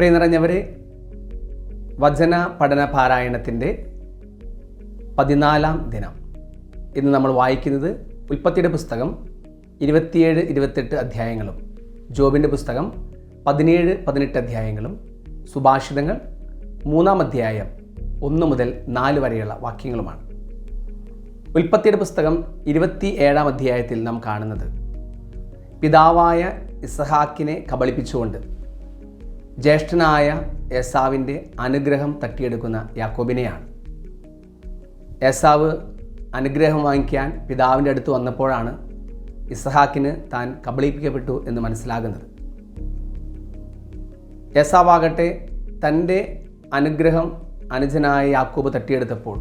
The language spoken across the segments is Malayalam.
പ്രിയ നിറഞ്ഞവരെ വചന പഠന പാരായണത്തിന്റെ പതിനാലാം ദിനം. ഇന്ന് നമ്മൾ വായിക്കുന്നത് ഉൽപ്പത്തിയുടെ പുസ്തകം ഇരുപത്തിയേഴ് ഇരുപത്തെട്ട് അധ്യായങ്ങളും ജോബിന്റെ പുസ്തകം പതിനേഴ് പതിനെട്ട് അധ്യായങ്ങളും സുഭാഷിതങ്ങൾ മൂന്നാം അധ്യായം ഒന്ന് മുതൽ നാല് വരെയുള്ള വാക്യങ്ങളുമാണ്. ഉൽപ്പത്തിയുടെ പുസ്തകം ഇരുപത്തി ഏഴാം അധ്യായത്തിൽ നാം കാണുന്നത് പിതാവായ ഇസഹാക്കിനെ കബളിപ്പിച്ചുകൊണ്ട് ജ്യേഷ്ഠനായ എസാവിന്റെ അനുഗ്രഹം തട്ടിയെടുക്കുന്ന യാക്കോബിനെയാണ്. എസാവ് അനുഗ്രഹം വാങ്ങിക്കാൻ പിതാവിന്റെ അടുത്ത് വന്നപ്പോഴാണ് ഇസഹാക്കിന് താൻ കബളിപ്പിക്കപ്പെട്ടു എന്ന് മനസ്സിലാകുന്നത്. ഏസാവാകട്ടെ തന്റെ അനുഗ്രഹം അനുജനായ യാക്കോബ് തട്ടിയെടുത്തപ്പോൾ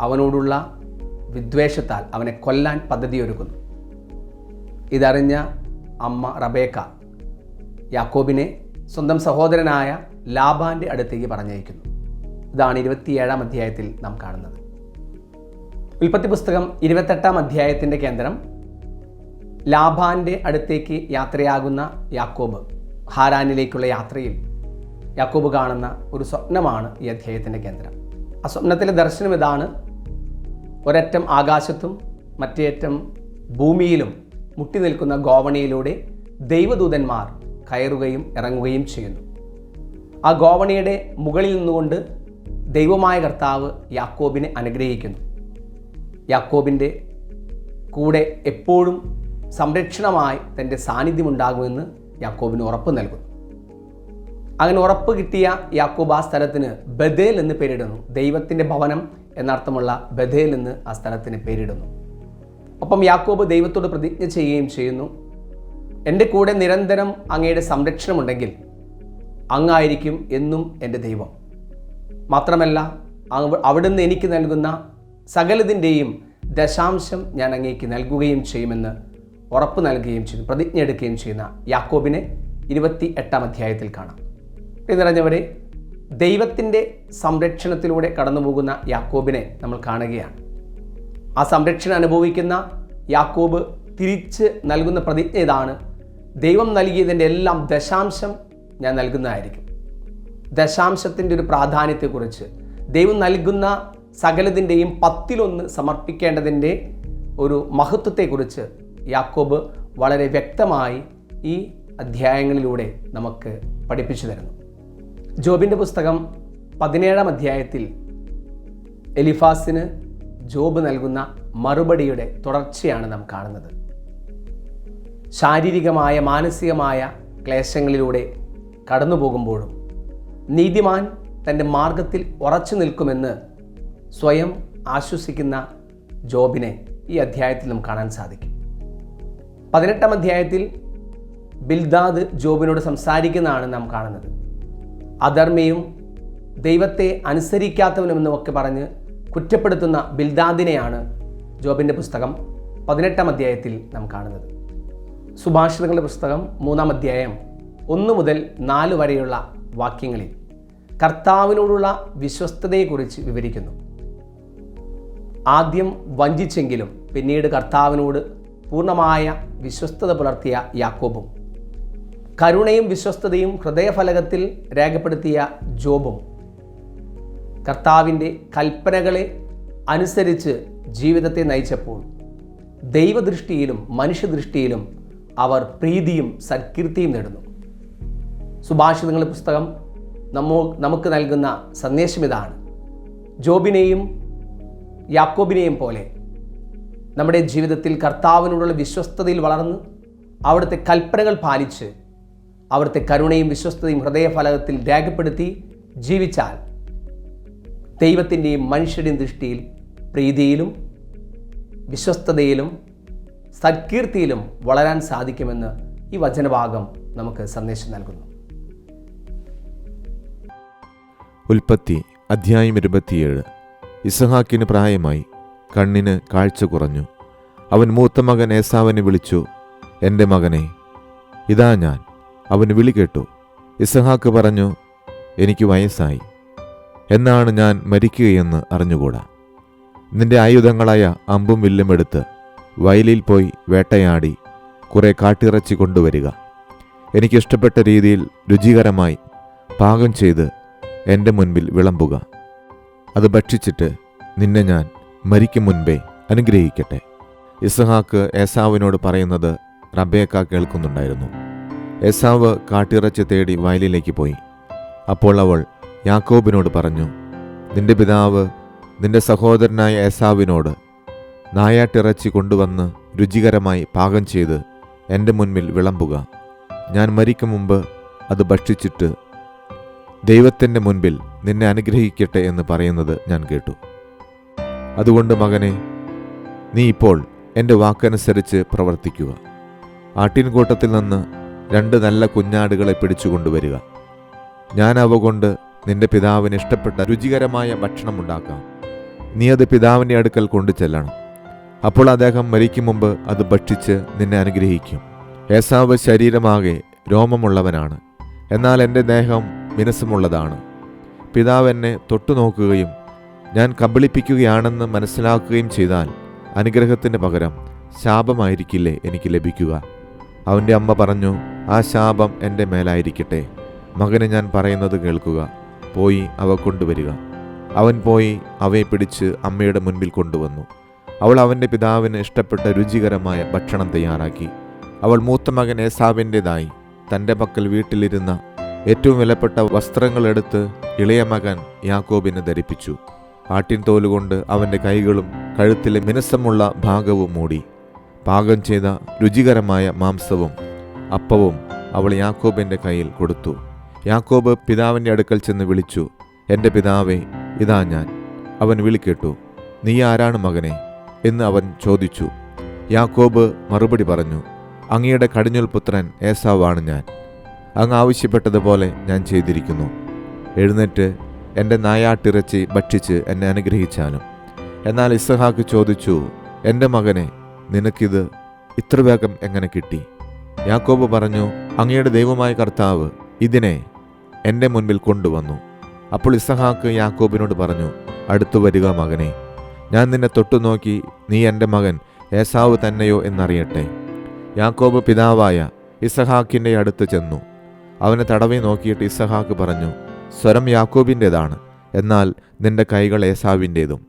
അവനോടുള്ള വിദ്വേഷത്താൽ അവനെ കൊല്ലാൻ പദ്ധതിയൊരുക്കുന്നു. ഇതറിഞ്ഞ അമ്മ റബേക്ക യാക്കോബിനെ സ്വന്തം സഹോദരനായ ലാബാന്റെ അടുത്തേക്ക് പറഞ്ഞയക്കുന്നു. ഇതാണ് ഇരുപത്തിയേഴാം അധ്യായത്തിൽ നാം കാണുന്നത്. ഉൽപ്പത്തി പുസ്തകം ഇരുപത്തെട്ടാം അധ്യായത്തിന്റെ കേന്ദ്രം ലാബാന്റെ അടുത്തേക്ക് യാത്രയാകുന്ന യാക്കോബ് ഹാരാനിലേക്കുള്ള യാത്രയിൽ യാക്കോബ് കാണുന്ന ഒരു സ്വപ്നമാണ് ഈ അധ്യായത്തിന്റെ കേന്ദ്രം. ആ സ്വപ്നത്തിലെ ദർശനം ഇതാണ്. ഒരറ്റം ആകാശത്തും മറ്റേറ്റം ഭൂമിയിലും മുട്ടി നിൽക്കുന്ന ഗോവണിയിലൂടെ ദൈവദൂതന്മാർ കയറുകയും ഇറങ്ങുകയും ചെയ്യുന്നു. ആ ഗോവണിയുടെ മുകളിൽ നിന്നുകൊണ്ട് ദൈവമായ കർത്താവ് യാക്കോബിനെ അനുഗ്രഹിക്കുന്നു. യാക്കോബിന്റെ കൂടെ എപ്പോഴും സംരക്ഷണമായി തന്റെ സാന്നിധ്യമുണ്ടാകുമെന്ന് യാക്കോബിന് ഉറപ്പ് നൽകുന്നു. അങ്ങനെ ഉറപ്പ് കിട്ടിയ യാക്കോബ് ആ സ്ഥലത്തിന് ബദേൽ എന്ന് പേരിടുന്നു. ദൈവത്തിന്റെ ഭവനം എന്നർത്ഥമുള്ള ബദേൽ എന്ന് ആ സ്ഥലത്തിന് പേരിടുന്നു. ഒപ്പം യാക്കോബ് ദൈവത്തോട് പ്രതിജ്ഞ ചെയ്യുകയും ചെയ്യുന്നു. എന്റെ കൂടെ നിരന്തരം അങ്ങയുടെ സംരക്ഷണമുണ്ടെങ്കിൽ അങ്ങായിരിക്കും എന്നും എന്റെ ദൈവം. മാത്രമല്ല അവിടുന്ന് എനിക്ക് നൽകുന്ന സകലതിന്റെയും ദശാംശം ഞാൻ അങ്ങേക്ക് നൽകുകയും ചെയ്യുമെന്ന് ഉറപ്പ് നൽകുകയും ചെയ്തു പ്രതിജ്ഞ എടുക്കുകയും ചെയ്യുന്ന യാക്കോബിനെ ഇരുപത്തി എട്ടാം അധ്യായത്തിൽ കാണാം. ഇത് നിറഞ്ഞവരെ ദൈവത്തിന്റെ സംരക്ഷണത്തിലൂടെ കടന്നു പോകുന്ന യാക്കോബിനെ നമ്മൾ കാണുകയാണ്. ആ സംരക്ഷണം അനുഭവിക്കുന്ന യാക്കോബ് തിരിച്ച് നൽകുന്ന പ്രതിജ്ഞ ഇതാണ്. ദൈവം നൽകിയതിന്റെ എല്ലാം ദശാംശം ഞാൻ നൽകുന്നതായിരിക്കും. ദശാംശത്തിന്റെ ഒരു പ്രാധാന്യത്തെക്കുറിച്ച് ദൈവം നൽകുന്ന സകലതിന്റെയും പത്തിലൊന്ന് സമർപ്പിക്കേണ്ടതിന്റെ ഒരു മഹത്വത്തെക്കുറിച്ച് യാക്കോബ് വളരെ വ്യക്തമായി ഈ അധ്യായങ്ങളിലൂടെ നമുക്ക് പഠിപ്പിച്ചു തരുന്നു. ജോബിന്റെ പുസ്തകം പതിനേഴാം അധ്യായത്തിൽ എലിഫാസിന് ജോബ് നൽകുന്ന മറുപടിയുടെ തുടർച്ചയാണ് നാം കാണുന്നത്. ശാരീരികമായ മാനസികമായ ക്ലേശങ്ങളിലൂടെ കടന്നു പോകുമ്പോഴും നീതിമാൻ തന്റെ മാർഗത്തിൽ ഉറച്ചു നിൽക്കുമെന്ന് സ്വയം ആശ്വസിക്കുന്ന ജോബിനെ ഈ അധ്യായത്തിൽ നമുക്ക് കാണാൻ സാധിക്കും. പതിനെട്ടാം അധ്യായത്തിൽ ബിൽദാദ് ജോബിനോട് സംസാരിക്കുന്നതാണ് നാം കാണുന്നത്. അധർമ്മിയും ദൈവത്തെ അനുസരിക്കാത്തവനുമെന്നും ഒക്കെ പറഞ്ഞ് കുറ്റപ്പെടുത്തുന്ന ബിൽദാദിനെയാണ് ജോബിന്റെ പുസ്തകം പതിനെട്ടാം അധ്യായത്തിൽ നാം കാണുന്നത്. സുഭാഷിതങ്ങളുടെ പുസ്തകം മൂന്നാം അധ്യായം ഒന്ന് മുതൽ നാല് വരെയുള്ള വാക്യങ്ങളിൽ കർത്താവിനോടുള്ള വിശ്വസ്തതയെക്കുറിച്ച് വിവരിക്കുന്നു. ആദ്യം വഞ്ചിച്ചെങ്കിലും പിന്നീട് കർത്താവിനോട് പൂർണമായ വിശ്വസ്തത പുലർത്തിയ യാക്കോബും കരുണയും വിശ്വസ്തതയും ഹൃദയഫലകത്തിൽ രേഖപ്പെടുത്തിയ ജോബും കർത്താവിന്റെ കൽപ്പനകളെ അനുസരിച്ച് ജീവിതത്തെ നയിച്ചപ്പോൾ ദൈവദൃഷ്ടിയിലും മനുഷ്യദൃഷ്ടിയിലും അവർ പ്രീതിയും സത്കീർത്തിയും നേടുന്നു. സുഭാഷിതങ്ങളുടെ പുസ്തകം നമ്മോ നമുക്ക് നൽകുന്ന സന്ദേശം ഇതാണ്. ജോബിനെയും യാക്കോബിനെയും പോലെ നമ്മുടെ ജീവിതത്തിൽ കർത്താവിനോടുള്ള വിശ്വസ്തതയിൽ വളർന്ന് അവിടുത്തെ കൽപ്പനകൾ പാലിച്ച് അവിടുത്തെ കരുണയും വിശ്വസ്തതയും ഹൃദയഫലകത്തിൽ രേഖപ്പെടുത്തി ജീവിച്ചാൽ ദൈവത്തിന്റെയും മനുഷ്യരുടെയും ദൃഷ്ടിയിൽ പ്രീതിയിലും വിശ്വസ്തതയിലും സൽകീർത്തിയിലും വളരാൻ സാധിക്കുമെന്ന് ഈ വചനഭാഗം നമുക്ക് സന്ദേശം നൽകുന്നു. ഉൽപ്പത്തി അധ്യായം ഇരുപത്തിയേഴ്. ഇസഹാക്കിന് പ്രായമായി കണ്ണിന് കാഴ്ച കുറഞ്ഞു. അവൻ മൂത്ത മകൻ ഏസാവനെ വിളിച്ചു എന്റെ മകനെ ഇതാ ഞാൻ. അവന് വിളി കേട്ടു. ഇസഹാക്ക് പറഞ്ഞു എനിക്ക് വയസ്സായി. എന്നാണ് ഞാൻ മരിക്കുകയെന്ന് അറിഞ്ഞുകൂടാ? നിന്റെ ആയുധങ്ങളായ അമ്പും വില്ലും എടുത്ത് വയലിൽ പോയി വേട്ടയാടി കുറേ കാട്ടിറച്ചി കൊണ്ടുവരിക. എനിക്കിഷ്ടപ്പെട്ട രീതിയിൽ രുചികരമായി പാകം ചെയ്ത് എന്റെ മുൻപിൽ വിളമ്പുക. അത് ഭക്ഷിച്ചിട്ട് നിന്നെ ഞാൻ മരിക്കും മുൻപേ അനുഗ്രഹിക്കട്ടെ. ഇസഹാക്ക് ഏസാവിനോട് പറയുന്നത് റബേക്ക കേൾക്കുന്നുണ്ടായിരുന്നു. ഏസാവ് കാട്ടിറച്ചി തേടി വയലിലേക്ക് പോയി. അപ്പോൾ അവൾ യാക്കോബിനോട് പറഞ്ഞു നിന്റെ പിതാവ് നിന്റെ സഹോദരനായ ഏസാവിനോട് നായാട്ടിറച്ചി കൊണ്ടുവന്ന് രുചികരമായി പാകം ചെയ്ത് എന്റെ മുൻപിൽ വിളമ്പുക. ഞാൻ മരിക്കും മുമ്പ് അത് ഭക്ഷിച്ചിട്ട് ദൈവത്തിന്റെ മുൻപിൽ നിന്നെ അനുഗ്രഹിക്കട്ടെ എന്ന് പറയുന്നത് ഞാൻ കേട്ടു. അതുകൊണ്ട് മകനെ നീ ഇപ്പോൾ എന്റെ വാക്കനുസരിച്ച് പ്രവർത്തിക്കുക. ആട്ടിൻകൂട്ടത്തിൽ നിന്ന് രണ്ട് നല്ല കുഞ്ഞാടുകളെ പിടിച്ചുകൊണ്ടുവരിക. ഞാൻ അവ കൊണ്ട് നിന്റെ പിതാവിന് ഇഷ്ടപ്പെട്ട രുചികരമായ ഭക്ഷണം ഉണ്ടാക്കാം. നീ അത് പിതാവിന്റെ അടുക്കൽ കൊണ്ടു ചെല്ലണം അപ്പോൾ അദ്ദേഹം മരിക്കും മുമ്പ് അത് ഭക്ഷിച്ച് നിന്നെ അനുഗ്രഹിക്കും. ഏസാവ് ശരീരമാകെ രോമമുള്ളവനാണ്. എന്നാൽ എന്റെ ദേഹം മിനസ്സുമുള്ളതാണ് പിതാവ് എന്നെ തൊട്ടുനോക്കുകയും ഞാൻ കബളിപ്പിക്കുകയാണെന്ന് മനസ്സിലാക്കുകയും ചെയ്താൽ അനുഗ്രഹത്തിന് പകരം ശാപമായിരിക്കില്ലേ എനിക്ക് ലഭിക്കുക? അവന്റെ അമ്മ പറഞ്ഞു ആ ശാപം എന്റെ മേലായിരിക്കട്ടെ. മകന് ഞാൻ പറയുന്നത് കേൾക്കുക. പോയി അവ കൊണ്ടുവരിക. അവൻ പോയി അവയെ പിടിച്ച് അമ്മയുടെ മുൻപിൽ കൊണ്ടുവന്നു. അവൾ അവന്റെ പിതാവിന് ഇഷ്ടപ്പെട്ട രുചികരമായ ഭക്ഷണം തയ്യാറാക്കി. അവൾ മൂത്ത മകൻ ഏസാവിന്റെതായി. തന്റെ പക്കൽ വീട്ടിലിരുന്ന ഏറ്റവും വിലപ്പെട്ട വസ്ത്രങ്ങളെടുത്ത് ഇളയ മകൻ യാക്കോബിനെ ധരിപ്പിച്ചു. ആട്ടിൻ തോലുകൊണ്ട് അവന്റെ കൈകളും കഴുത്തിലെ മിനുസമുള്ള ഭാഗവും മൂടി. പാകം ചെയ്ത രുചികരമായ മാംസവും അപ്പവും അവൾ യാക്കോബിന്റെ കയ്യിൽ കൊടുത്തു. യാക്കോബ് പിതാവിന്റെ അടുക്കൽ ചെന്ന് വിളിച്ചു എന്റെ പിതാവേ ഇതാ ഞാൻ. അവൻ വിളിക്കേട്ടു നീ ആരാണ് മകനെ? എന്ന് അവൻ ചോദിച്ചു. യാക്കോബ് മറുപടി പറഞ്ഞു അങ്ങയുടെ കടിഞ്ഞുൽ പുത്രൻ ഏസാവാണ് ഞാൻ. അങ്ങ് ആവശ്യപ്പെട്ടതുപോലെ ഞാൻ ചെയ്തിരിക്കുന്നു. എഴുന്നേറ്റ് എന്റെ നായാട്ടിറച്ചി ഭക്ഷിച്ച് എന്നെ അനുഗ്രഹിച്ചാലും. എന്നാൽ ഇസ്ഹാക്ക് ചോദിച്ചു എന്റെ മകനെ നിനക്കിത് ഇത്ര വേഗം എങ്ങനെ കിട്ടി? യാക്കോബ് പറഞ്ഞു അങ്ങയുടെ ദൈവമായ കർത്താവ് ഇതിനെ എന്റെ മുൻപിൽ കൊണ്ടുവന്നു. അപ്പോൾ ഇസഹാക്ക് യാക്കോബിനോട് പറഞ്ഞു അടുത്തു വരിക മകനെ ഞാൻ നിന്നെ തൊട്ടുനോക്കി നീ എന്റെ മകൻ ഏസാവ് തന്നെയോ എന്നറിയട്ടെ. യാക്കോബ് പിതാവായ ഇസഹാക്കിന്റെ അടുത്ത് ചെന്നു. അവനെ തടവി നോക്കിയിട്ട് ഇസഹാക്ക് പറഞ്ഞു സ്വരം യാക്കോബിന്റേതാണ് എന്നാൽ നിന്റെ കൈകൾ ഏസാവിന്റേതും.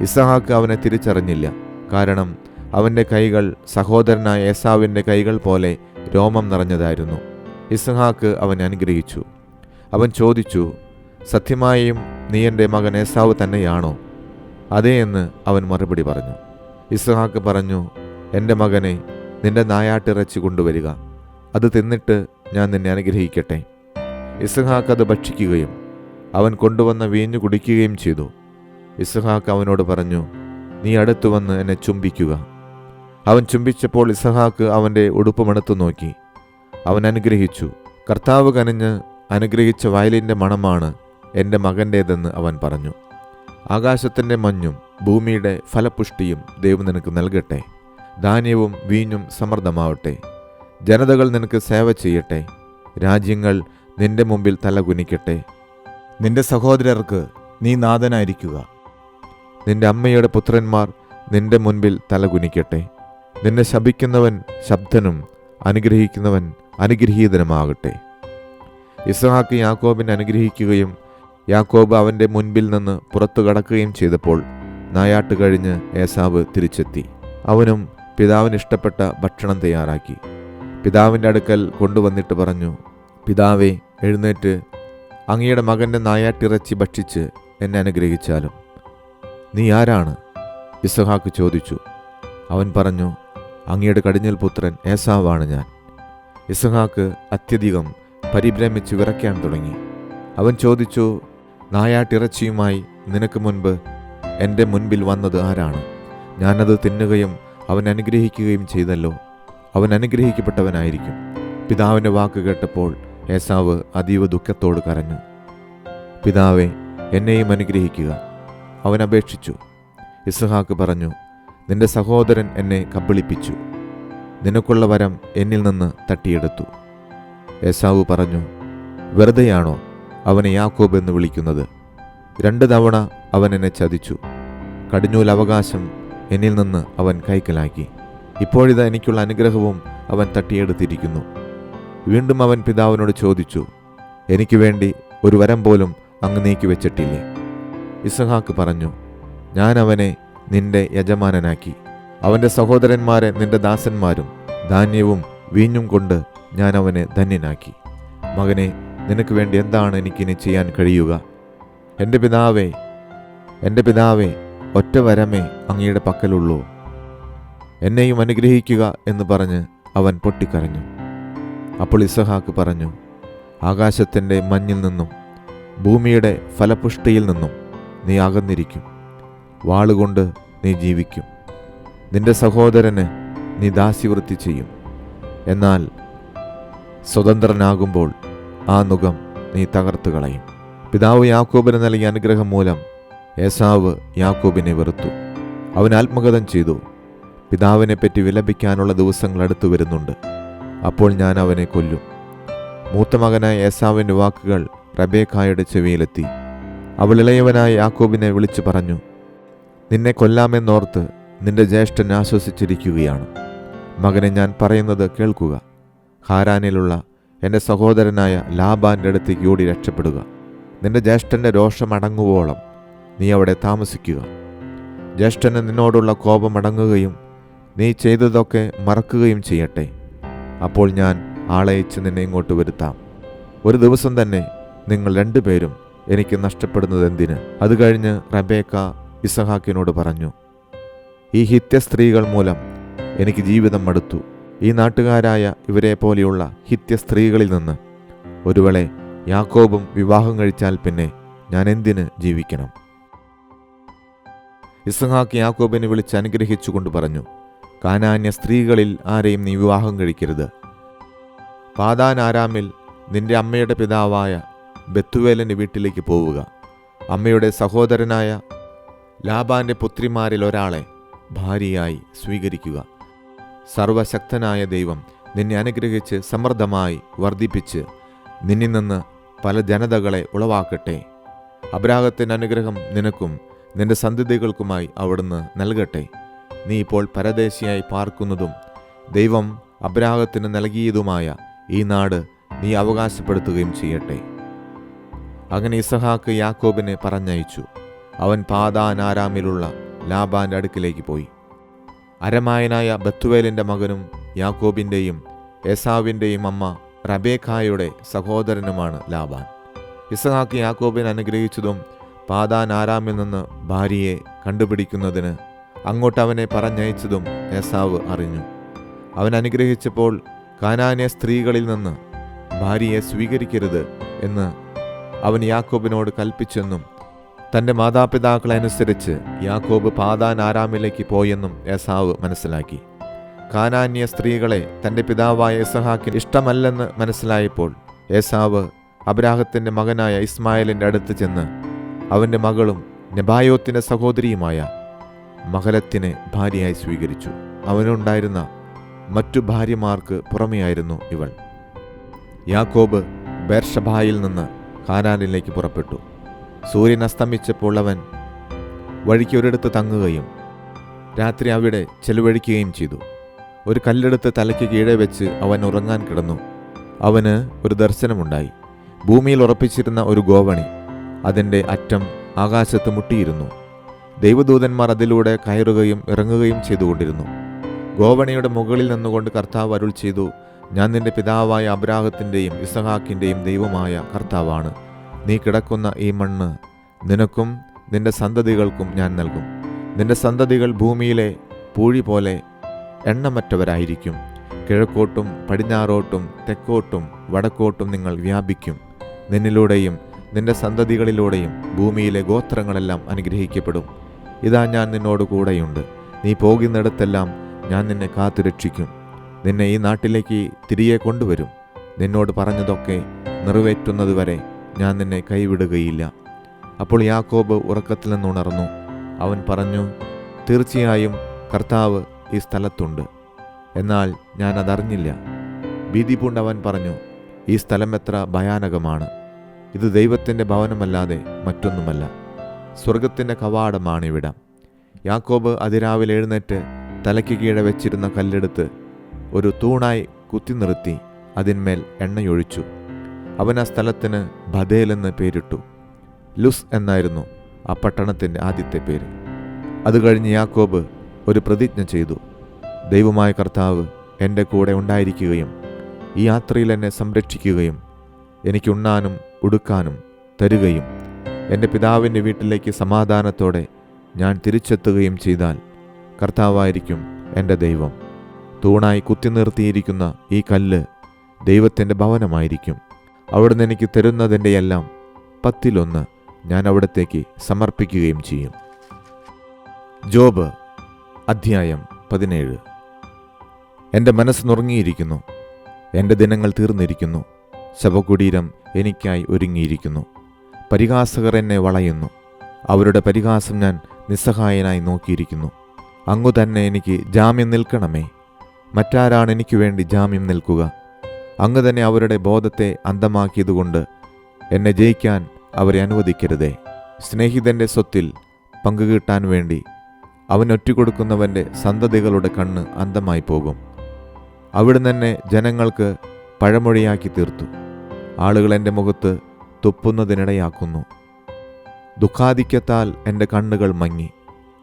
ഇസഹാക്ക് അവനെ തിരിച്ചറിഞ്ഞില്ല കാരണം അവന്റെ കൈകൾ സഹോദരനായ ഏസാവിന്റെ കൈകൾ പോലെ രോമം നിറഞ്ഞതായിരുന്നു. ഇസഹാക്ക് അവൻ അനുഗ്രഹിച്ചു. അവൻ ചോദിച്ചു സത്യമായും നീ എന്റെ മകൻ ഏസാവ് തന്നെയാണോ? അതേ എന്ന് അവൻ മറുപടി പറഞ്ഞു. ഇസ്ഹാക്ക് പറഞ്ഞു എന്റെ മകനെ നിന്റെ നായാട്ടിറച്ചി കൊണ്ടുവരിക. അത് തിന്നിട്ട് ഞാൻ നിന്നെ അനുഗ്രഹിക്കട്ടെ. ഇസ്ഹാക്ക് അത് ഭക്ഷിക്കുകയും അവൻ കൊണ്ടുവന്ന വീഞ്ഞു കുടിക്കുകയും ചെയ്തു. ഇസ്ഹാക്ക് അവനോട് പറഞ്ഞു നീ അടുത്തു വന്ന് എന്നെ ചുംബിക്കുക. അവൻ ചുംബിച്ചപ്പോൾ ഇസഹാക്ക് അവന്റെ ഉടുപ്പുമെടുത്തു നോക്കി. അവൻ അനുഗ്രഹിച്ചു. കർത്താവ് കനിഞ്ഞ് അനുഗ്രഹിച്ച വയലിന്റെ മണമാണ് എന്റെ മകന്റേതെന്ന് അവൻ പറഞ്ഞു. ആകാശത്തിന്റെ മഞ്ഞും ഭൂമിയുടെ ഫലപുഷ്ടിയും ദൈവം നിനക്ക് നൽകട്ടെ. ധാന്യവും വീഞ്ഞും സമൃദ്ധമാവട്ടെ. ജനതകൾ നിനക്ക് സേവ ചെയ്യട്ടെ. രാജ്യങ്ങൾ നിന്റെ മുമ്പിൽ തലകുനിക്കട്ടെ. നിന്റെ സഹോദരർക്ക് നീ നാഥനായിരിക്കുക. നിന്റെ അമ്മയുടെ പുത്രന്മാർ നിന്റെ മുൻപിൽ തലകുനിക്കട്ടെ. നിന്നെ ശപിക്കുന്നവൻ ശബ്ദനും അനുഗ്രഹിക്കുന്നവൻ അനുഗ്രഹീതനുമാകട്ടെ. ഇസ്ഹാക്ക് യാക്കോബിനെ അനുഗ്രഹിക്കുകയും യാക്കോബ് അവന്റെ മുൻപിൽ നിന്ന് പുറത്തു കടക്കുകയും ചെയ്തപ്പോൾ നായാട്ട് കഴിഞ്ഞ് ഏസാവ് തിരിച്ചെത്തി. അവനും പിതാവിന് ഇഷ്ടപ്പെട്ട ഭക്ഷണം തയ്യാറാക്കി. പിതാവിന്റെ അടുക്കൽ കൊണ്ടുവന്നിട്ട് പറഞ്ഞു പിതാവേ എഴുന്നേറ്റ്. അങ്ങയുടെ മകന്റെ നായാട്ടിറച്ചി ഭക്ഷിച്ച് എന്നെ അനുഗ്രഹിച്ചാലും. നീ ആരാണ്? ഇസഹാക്ക് ചോദിച്ചു. അവൻ പറഞ്ഞു അങ്ങയുടെ കടിഞ്ഞൽ പുത്രൻ ഏസാവാണ് ഞാൻ. ഇസഹാക്ക് അത്യധികം പരിഭ്രമിച്ച് വിറയ്ക്കാൻ തുടങ്ങി. അവൻ ചോദിച്ചു നായാട്ടിറച്ചിയുമായി നിനക്ക് മുൻപ് എന്റെ മുൻപിൽ വന്നത് ആരാണ്? ഞാനത് തിന്നുകയും അവൻ അനുഗ്രഹിക്കുകയും ചെയ്തല്ലോ. അവൻ അനുഗ്രഹിക്കപ്പെട്ടവനായിരിക്കും. പിതാവിന്റെ വാക്ക് കേട്ടപ്പോൾ ഏസാവ് അതീവ ദുഃഖത്തോട് കരഞ്ഞു. പിതാവെ എന്നെയും അനുഗ്രഹിക്കുക. അവൻ അപേക്ഷിച്ചു. ഇസ്ഹാക്ക് പറഞ്ഞു നിന്റെ സഹോദരൻ എന്നെ കബളിപ്പിച്ചു. നിനക്കുള്ള വരം എന്നിൽ നിന്ന് തട്ടിയെടുത്തു. ഏസാവ് പറഞ്ഞു വെറുതെയാണോ? അവനെ യാക്കോബ് എന്ന് വിളിക്കുന്നത്. രണ്ട് തവണ അവൻ എന്നെ ചതിച്ചു. കടിഞ്ഞൂൽ അവകാശം എന്നിൽ നിന്ന് അവൻ കൈക്കലാക്കി. ഇപ്പോഴിതാ എനിക്കുള്ള അനുഗ്രഹവും അവൻ തട്ടിയെടുത്തിരിക്കുന്നു. വീണ്ടും അവൻ പിതാവിനോട് ചോദിച്ചു എനിക്ക് വേണ്ടി ഒരു വരം പോലും അങ്ങ് നീക്കി വെച്ചിട്ടില്ലേ? ഇസഹാക്ക് പറഞ്ഞു ഞാൻ അവനെ നിന്റെ യജമാനനാക്കി. അവന്റെ സഹോദരന്മാരെ നിന്റെ ദാസന്മാരും ധാന്യവും വീഞ്ഞും കൊണ്ട് ഞാൻ അവനെ ധന്യനാക്കി. മകനെ നിനക്ക് വേണ്ടി എന്താണ് എനിക്കിനി ചെയ്യാൻ കഴിയുക? എന്റെ പിതാവേ എന്റെ പിതാവേ ഒറ്റ വരമേ അങ്ങയുടെ പക്കലുള്ളൂ. എന്നെയും അനുഗ്രഹിക്കുക എന്ന് പറഞ്ഞ് അവൻ പൊട്ടിക്കരഞ്ഞു. അപ്പോൾ ഇസഹാക്ക് പറഞ്ഞു ആകാശത്തിന്റെ മഞ്ഞിൽ നിന്നും ഭൂമിയുടെ ഫലപുഷ്ടിയിൽ നിന്നും നീ അകന്നിരിക്കും. വാളുകൊണ്ട് നീ ജീവിക്കും. നിന്റെ സഹോദരന് നീ ദാസ്യവൃത്തി ചെയ്യും. എന്നാൽ സ്വതന്ത്രനാകുമ്പോൾ ആ നുഖം നീ തകർത്തു കളയും. പിതാവ് യാക്കോബിന് നൽകിയ അനുഗ്രഹം മൂലം ഏസാവ് യാക്കോബിനെ വെറുത്തു. അവൻ ആത്മഗതം ചെയ്തു. പിതാവിനെ പറ്റി വിലപിക്കാനുള്ള ദിവസങ്ങൾ അടുത്തു വരുന്നുണ്ട്. അപ്പോൾ ഞാൻ അവനെ കൊല്ലും. മൂത്ത മകനായ ഏസാവിന്റെ വാക്കുകൾ റബേക്കായുടെ ചെവിയിലെത്തി. അവൾ ഇളയവനായ യാക്കോബിനെ വിളിച്ചു പറഞ്ഞു നിന്നെ കൊല്ലാമെന്നോർത്ത് നിന്റെ ജ്യേഷ്ഠൻ ആശ്വസിച്ചിരിക്കുകയാണ്. മകനെ ഞാൻ പറയുന്നത് കേൾക്കുക. ഹാരാനിലുള്ള എന്റെ സഹോദരനായ ലാബാന്റെ അടുത്തേക്ക് ഓടി രക്ഷപ്പെടുക. നിന്റെ ജ്യേഷ്ഠന്റെ രോഷമടങ്ങുവോളം നീ അവിടെ താമസിക്കുക. ജ്യേഷ്ഠന് നിന്നോടുള്ള കോപം അടങ്ങുകയും നീ ചെയ്തതൊക്കെ മറക്കുകയും ചെയ്യട്ടെ. അപ്പോൾ ഞാൻ ആളയച്ച് നിന്നെ ഇങ്ങോട്ട് വരുത്താം. ഒരു ദിവസം തന്നെ നിങ്ങൾ രണ്ടുപേരും എനിക്ക് നഷ്ടപ്പെടുന്നത് എന്തിന്? അത് കഴിഞ്ഞ് റബേക്ക ഇസഹാക്കിനോട് പറഞ്ഞു ഈ ഹിത്യ സ്ത്രീകൾ മൂലം എനിക്ക് ജീവിതം മടുത്തു. ഈ നാട്ടുകാരായ ഇവരെ പോലെയുള്ള ഹിത്യ സ്ത്രീകളിൽ നിന്ന് ഒരുവളെ യാക്കോബും വിവാഹം കഴിച്ചാൽ പിന്നെ ഞാൻ എന്തിന് ജീവിക്കണം? ഇസ്ഹാക്ക് യാക്കോബിനെ വിളിച്ച് അനുഗ്രഹിച്ചുകൊണ്ട് പറഞ്ഞു കാനാന്യ സ്ത്രീകളിൽ ആരെയും നീ വിവാഹം കഴിക്കരുത്. പാതാൻ ആരാമിൽ നിന്റെ അമ്മയുടെ പിതാവായ ബത്തുവേലന്റെ വീട്ടിലേക്ക് പോവുക. അമ്മയുടെ സഹോദരനായ ലാബാന്റെ പുത്രിമാരിൽ ഒരാളെ ഭാര്യയായി സ്വീകരിക്കുക. സർവശക്തനായ ദൈവം നിന്നെ അനുഗ്രഹിച്ച് സമൃദ്ധമായി വർദ്ധിപ്പിച്ച് നിന്നിൽ നിന്ന് പല ജനതകളെ ഉളവാക്കട്ടെ. അബ്രാഹത്തിന്റെ അനുഗ്രഹം നിനക്കും നിന്റെ സന്ധിതികൾക്കുമായി അവിടുന്ന് നൽകട്ടെ. നീ ഇപ്പോൾ പരദേശിയായി പാർക്കുന്നതും ദൈവം അബ്രാഹത്തിന് നൽകിയതുമായ ഈ നാട് നീ അവകാശപ്പെടുത്തുകയും ചെയ്യട്ടെ. അങ്ങനെ ഇസഹാക്ക് യാക്കോബിനെ പറഞ്ഞയച്ചു. അവൻ പാതാനാരാമിലുള്ള ലാബാന്റെ അടുക്കിലേക്ക് പോയി. അരമായനായ ബത്തുവേലിന്റെ മകനും യാക്കോബിന്റെയും ഏസാവിന്റെയും അമ്മ റബേഖായുടെ സഹോദരനുമാണ് ലാബാൻ. ഇസഹാക്ക് യാക്കോബിനെ അനുഗ്രഹിച്ചതും പാതാൻ ആരാമിൽ നിന്ന് ഭാര്യയെ കണ്ടുപിടിക്കുന്നതിന് അങ്ങോട്ട് അവനെ പറഞ്ഞയച്ചതും ഏസാവ് അറിഞ്ഞു. അവൻ അനുഗ്രഹിച്ചപ്പോൾ കാനാന്യ സ്ത്രീകളിൽ നിന്ന് ഭാര്യയെ സ്വീകരിക്കരുത് എന്ന് അവൻ യാക്കോബിനോട് കൽപ്പിച്ചെന്നും തന്റെ മാതാപിതാക്കളനുസരിച്ച് യാക്കോബ് പാതാൻ ആരാമിലേക്ക് പോയെന്നും എസാവ് മനസ്സിലാക്കി. കാനാന്യ സ്ത്രീകളെ തന്റെ പിതാവായ ഇസഹാക്കിന് ഇഷ്ടമല്ലെന്ന് മനസ്സിലായപ്പോൾ ഏസാവ് അബ്രാഹത്തിന്റെ മകനായ ഇസ്മായിലിന്റെ അടുത്ത് ചെന്ന് അവന്റെ മകളും നെബായോത്തിന്റെ സഹോദരിയുമായ മഹലത്തിനെ ഭാര്യയായി സ്വീകരിച്ചു. അവനുണ്ടായിരുന്ന മറ്റു ഭാര്യമാർക്ക് പുറമെയായിരുന്നു ഇവൾ. യാക്കോബ് ബേർഷബായിൽ നിന്ന് കാനാനിലേക്ക് പുറപ്പെട്ടു. സൂര്യൻ അസ്തമിച്ചപ്പോൾ അവൻ വഴിക്ക് ഒരിടത്ത് തങ്ങുകയും രാത്രി അവിടെ ചെലവഴിക്കുകയും ചെയ്തു. ഒരു കല്ലെടുത്ത് തലയ്ക്ക് കീഴെ വെച്ച് അവൻ ഉറങ്ങാൻ കിടന്നു. അവന് ഒരു ദർശനമുണ്ടായി. ഭൂമിയിൽ ഉറപ്പിച്ചിരുന്ന ഒരു ഗോവണി അതിന്റെ അറ്റം ആകാശത്ത് മുട്ടിയിരുന്നു. ദൈവദൂതന്മാർ അതിലൂടെ കയറുകയും ഇറങ്ങുകയും ചെയ്തുകൊണ്ടിരുന്നു. ഗോവണിയുടെ മുകളിൽ നിന്നുകൊണ്ട് കർത്താവ് അരുൾ ചെയ്തു ഞാൻ നിന്റെ പിതാവായ അബ്രാഹത്തിന്റെയും ഇസഹാക്കിന്റെയും ദൈവമായ കർത്താവാണ്. നീ കിടക്കുന്ന ഈ മണ്ണ് നിനക്കും നിന്റെ സന്തതികൾക്കും ഞാൻ നൽകും. നിന്റെ സന്തതികൾ ഭൂമിയിലെ പൂഴി പോലെ എണ്ണമറ്റവരായിരിക്കും. കിഴക്കോട്ടും പടിഞ്ഞാറോട്ടും തെക്കോട്ടും വടക്കോട്ടും നിങ്ങൾ വ്യാപിക്കും. നിന്നിലൂടെയും നിന്റെ സന്തതികളിലൂടെയും ഭൂമിയിലെ ഗോത്രങ്ങളെല്ലാം അനുഗ്രഹിക്കപ്പെടും. ഇതാ ഞാൻ നിന്നോട് കൂടെയുണ്ട്. നീ പോകുന്നിടത്തെല്ലാം ഞാൻ നിന്നെ കാത്തുരക്ഷിക്കും. നിന്നെ ഈ നാട്ടിലേക്ക് തിരികെ കൊണ്ടുവരും. നിന്നോട് പറഞ്ഞതൊക്കെ നിറവേറ്റുന്നതുവരെ ഞാൻ നിന്നെ കൈവിടുകയില്ല. അപ്പോൾ യാക്കോബ് ഉറക്കത്തിൽ നിന്നുണർന്നു അവൻ പറഞ്ഞു തീർച്ചയായും കർത്താവ് ഈ സ്ഥലത്തുണ്ട്. എന്നാൽ ഞാൻ അതറിഞ്ഞില്ല. ഭീതി പൂണ്ടവൻ പറഞ്ഞു ഈ സ്ഥലം എത്ര ഭയാനകമാണ്. ഇത് ദൈവത്തിന്റെ ഭവനമല്ലാതെ മറ്റൊന്നുമല്ല. സ്വർഗത്തിന്റെ കവാടമാണിവിടം. യാക്കോബ് അതിരാവിലെ എഴുന്നേറ്റ് തലയ്ക്ക് കീഴെ വെച്ചിരുന്ന കല്ലെടുത്ത് ഒരു തൂണായി കുത്തി നിർത്തി അതിന്മേൽ എണ്ണയൊഴിച്ചു. അവൻ ആ സ്ഥലത്തിന് ബദേൽ എന്ന് പേരിട്ടു. ലുസ് എന്നായിരുന്നു ആ പട്ടണത്തിന്റെ ആദ്യത്തെ പേര്. അത് കഴിഞ്ഞ് യാക്കോബ് ഒരു പ്രതിജ്ഞ ചെയ്തു. ദൈവമായ കർത്താവ് എന്റെ കൂടെ ഉണ്ടായിരിക്കുകയും ഈ യാത്രയിൽ എന്നെ സംരക്ഷിക്കുകയും എനിക്ക് ഉണ്ണാനും ഉടുക്കാനും തരുകയും എന്റെ പിതാവിന്റെ വീട്ടിലേക്ക് സമാധാനത്തോടെ ഞാൻ തിരിച്ചെത്തുകയും ചെയ്താൽ കർത്താവായിരിക്കും എന്റെ ദൈവം. തൂണായി കുത്തി നിർത്തിയിരിക്കുന്ന ഈ കല്ല് ദൈവത്തിന്റെ ഭവനമായിരിക്കും. അവിടുന്ന് എനിക്ക് തരുന്നതിന്റെ എല്ലാം പത്തിലൊന്ന് ഞാൻ അവിടത്തേക്ക് സമർപ്പിക്കുകയും ചെയ്യും. ജോബ് അധ്യായം പതിനേഴ്. എന്റെ മനസ്സ് നുറങ്ങിയിരിക്കുന്നു. എന്റെ ദിനങ്ങൾ തീർന്നിരിക്കുന്നു. ശവകുടീരം എനിക്കായി ഒരുങ്ങിയിരിക്കുന്നു. പരിഹാസകർ എന്നെ വളയുന്നു. അവരുടെ പരിഹാസം ഞാൻ നിസ്സഹായനായി നോക്കിയിരിക്കുന്നു. അങ്ങു തന്നെ എനിക്ക് ജാമ്യം നിൽക്കണമേ. മറ്റാരാണ് എനിക്ക് വേണ്ടി ജാമ്യം നിൽക്കുക? അങ്ങ് തന്നെ അവരുടെ ബോധത്തെ അന്തമാക്കിയതുകൊണ്ട് എന്നെ ജയിക്കാൻ അവരെ അനുവദിക്കരുതേ. സ്നേഹിതന്റെ സ്വത്തിൽ പങ്കുകിട്ടാൻ വേണ്ടി അവൻ ഒറ്റുകൊടുക്കുന്നവന്റെ സന്തതികളുടെ കണ്ണ് അന്തമായി പോകും. അവിടെ തന്നെ ജനങ്ങൾക്ക് പഴമൊഴിയാക്കി തീർത്തു. ആളുകൾ എന്റെ മുഖത്ത് തുപ്പുന്നതിനിടയാക്കുന്നു. ദുഃഖാധിക്യത്താൽ എന്റെ കണ്ണുകൾ മങ്ങി.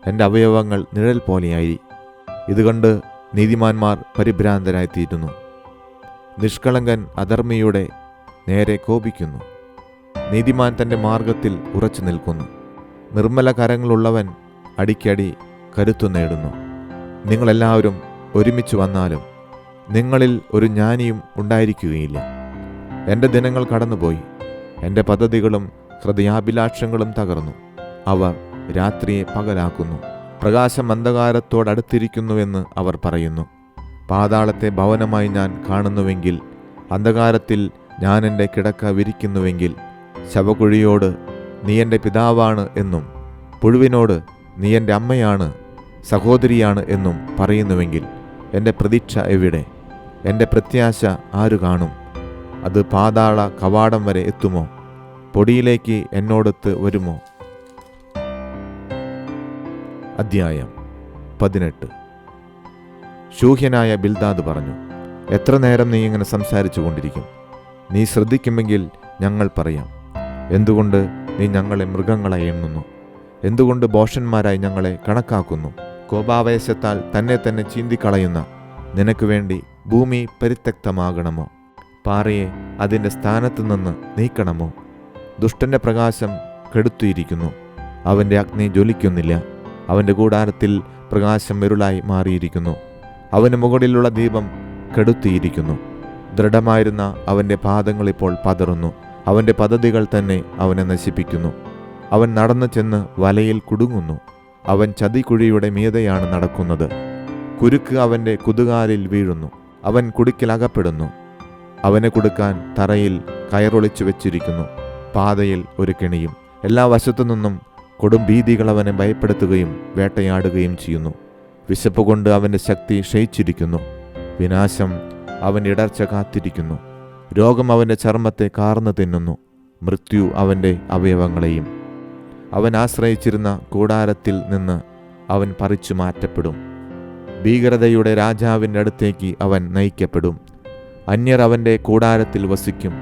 എന്റെ അവയവങ്ങൾ നിഴൽ പോലെയായി. ഇത് കണ്ട് നീതിമാന്മാർ പരിഭ്രാന്തരായിത്തീരുന്നു. നിഷ്കളങ്കൻ അധർമ്മിയുടെ നേരെ കോപിക്കുന്നു. നീതിമാൻ തന്റെ മാർഗത്തിൽ ഉറച്ചു നിൽക്കുന്നു. നിർമ്മല കരങ്ങളുള്ളവൻ അടിക്കടി കരുത്തു നേടുന്നു. നിങ്ങളെല്ലാവരും ഒരുമിച്ച് വന്നാലും നിങ്ങളിൽ ഒരു ജ്ഞാനിയും ഉണ്ടായിരിക്കുകയില്ല. എന്റെ ദിനങ്ങൾ കടന്നുപോയി. എന്റെ പദ്ധതികളും ഹൃദയാഭിലാഷങ്ങളും തകർന്നു. അവർ രാത്രിയെ പകലാക്കുന്നു. പ്രകാശം അന്ധകാരത്തോടടുത്തിരിക്കുന്നുവെന്ന് അവർ പറയുന്നു. പാതാളത്തെ ഭവനമായി ഞാൻ കാണുന്നുവെങ്കിൽ അന്ധകാരത്തിൽ ഞാൻ എന്റെ കിടക്ക വിരിക്കുന്നുവെങ്കിൽ ശവകുഴിയോട് നീ എന്റെ പിതാവാണ് എന്നും പുഴുവിനോട് നീ എന്റെ അമ്മയാണ് സഹോദരിയാണ് എന്നും പറയുന്നുവെങ്കിൽ എന്റെ പ്രതീക്ഷ എവിടെ? എന്റെ പ്രത്യാശ ആര് കാണും? അത് പാതാള കവാടം വരെ എത്തുമോ? പൊടിയിലേക്ക് എന്നോടൊത്ത് വരുമോ? അധ്യായം പതിനെട്ട്. ശൂഹ്യനായ ബിൽദാദ് പറഞ്ഞു എത്ര നേരം നീ ഇങ്ങനെ സംസാരിച്ചു കൊണ്ടിരിക്കും? നീ ശ്രദ്ധിക്കുമെങ്കിൽ ഞങ്ങൾ പറയാം. എന്തുകൊണ്ട് നീ ഞങ്ങളെ മൃഗങ്ങളെ എണ്ണുന്നു? എന്തുകൊണ്ട് ബോഷന്മാരായി ഞങ്ങളെ കണക്കാക്കുന്നു? കോപാവേശത്താൽ തന്നെ തന്നെ ചീന്തിക്കളയുന്ന നിനക്ക് വേണ്ടി ഭൂമി പരിത്യക്തമാകണമോ? പാറയെ അതിന്റെ സ്ഥാനത്ത് നിന്ന് നീക്കണമോ? ദുഷ്ടന്റെ പ്രകാശം കെടുത്തിയിരിക്കുന്നു. അവന്റെ അഗ്നി ജ്വലിക്കുന്നില്ല. അവന്റെ കൂടാരത്തിൽ പ്രകാശം ഇരുളായി മാറിയിരിക്കുന്നു. അവന് മുകളിലുള്ള ദീപം കെടുത്തിയിരിക്കുന്നു. ദൃഢമായിരുന്ന അവന്റെ പാദങ്ങൾ ഇപ്പോൾ പതറുന്നു. അവന്റെ പദ്ധതികൾ തന്നെ അവനെ നശിപ്പിക്കുന്നു. അവൻ നടന്നു ചെന്ന് വലയിൽ കുടുങ്ങുന്നു. അവൻ ചതിക്കുഴിയുടെ മീതയാണ് നടക്കുന്നത്. കുരുക്ക് അവന്റെ കുതുകാലിൽ വീഴുന്നു. അവൻ കുടുക്കിലകപ്പെടുന്നു അവനെ കൊടുക്കാൻ തറയിൽ കയറൊളിച്ചു വെച്ചിരിക്കുന്നു. പാതയിൽ ഒരു കെണിയും എല്ലാ വശത്തു നിന്നും കൊടും ഭീതികൾ അവനെ ഭയപ്പെടുത്തുകയും വേട്ടയാടുകയും ചെയ്യുന്നു. വിശപ്പ് കൊണ്ട് അവന്റെ ശക്തി ക്ഷയിച്ചിരിക്കുന്നു. വിനാശം അവൻ ഇടർച്ച കാത്തിരിക്കുന്നു. രോഗം അവന്റെ ചർമ്മത്തെ കാർന്നു തിന്നുന്നു. മൃത്യു അവന്റെ അവയവങ്ങളെയും. അവൻ ആശ്രയിച്ചിരുന്ന കൂടാരത്തിൽ നിന്ന് അവൻ പറിച്ചു മാറ്റപ്പെടും. ഭീകരതയുടെ രാജാവിന്റെ അടുത്തേക്ക് അവൻ നയിക്കപ്പെടും. അന്യർ അവന്റെ കൂടാരത്തിൽ വസിക്കും.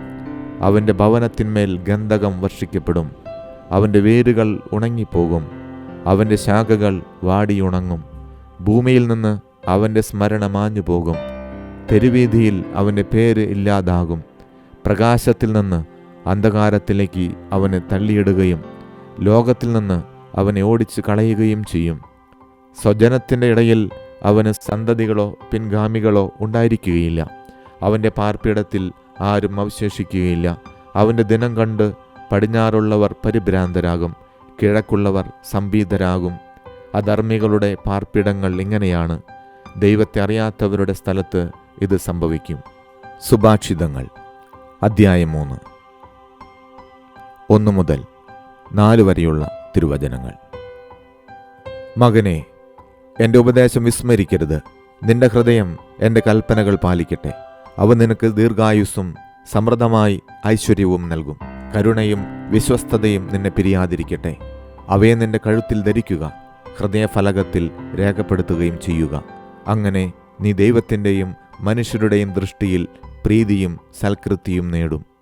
അവന്റെ ഭവനത്തിന്മേൽ ഗന്ധകം വർഷിക്കപ്പെടും. അവന്റെ വേരുകൾ ഉണങ്ങിപ്പോകും. അവന്റെ ശാഖകൾ വാടിയുണങ്ങും. ഭൂമിയിൽ നിന്ന് അവന്റെ സ്മരണ മാഞ്ഞു പോകും തെരുവീതിയിൽ അവന്റെ പേര് ഇല്ലാതാകും. പ്രകാശത്തിൽ നിന്ന് അന്ധകാരത്തിലേക്ക് അവനെ തള്ളിയിടുകയും ലോകത്തിൽ നിന്ന് അവനെ ഓടിച്ചു കളയുകയും ചെയ്യും. സ്വജനത്തിന്റെ ഇടയിൽ അവന് സന്തതികളോ പിൻഗാമികളോ ഉണ്ടായിരിക്കുകയില്ല. അവന്റെ പാർപ്പിടത്തിൽ ആരും അവശേഷിക്കുകയില്ല. അവന്റെ ദിനം കണ്ട് പടിഞ്ഞാറുള്ളവർ പരിഭ്രാന്തരാകും. കിഴക്കുള്ളവർ സംഭീതരാകും. അധർമ്മികളുടെ പാർപ്പിടങ്ങൾ ഇങ്ങനെയാണ്. ദൈവത്തെ അറിയാത്തവരുടെ സ്ഥലത്ത് ഇത് സംഭവിക്കും. സുഭാഷിതങ്ങൾ. അധ്യായം മൂന്ന്. ഒന്നു മുതൽ നാല് വരെയുള്ള തിരുവചനങ്ങൾ. മകനെ എന്റെ ഉപദേശം വിസ്മരിക്കരുത്. നിന്റെ ഹൃദയം എന്റെ കൽപ്പനകൾ പാലിക്കട്ടെ. അവ നിനക്ക് ദീർഘായുസ്സും സമൃദ്ധമായി ഐശ്വര്യവും നൽകും. കരുണയും വിശ്വസ്തതയും നിന്നെ പിരിയാതിരിക്കട്ടെ. അവയെ നിന്റെ കഴുത്തിൽ ധരിക്കുക. ഹൃദയഫലകത്തിൽ രേഖപ്പെടുത്തുകയും ചെയ്യുക. അങ്ങനെ നീ ദൈവത്തിന്റെയും മനുഷ്യരുടെയും ദൃഷ്ടിയിൽ പ്രീതിയും സൽകൃത്തിയും നേടും.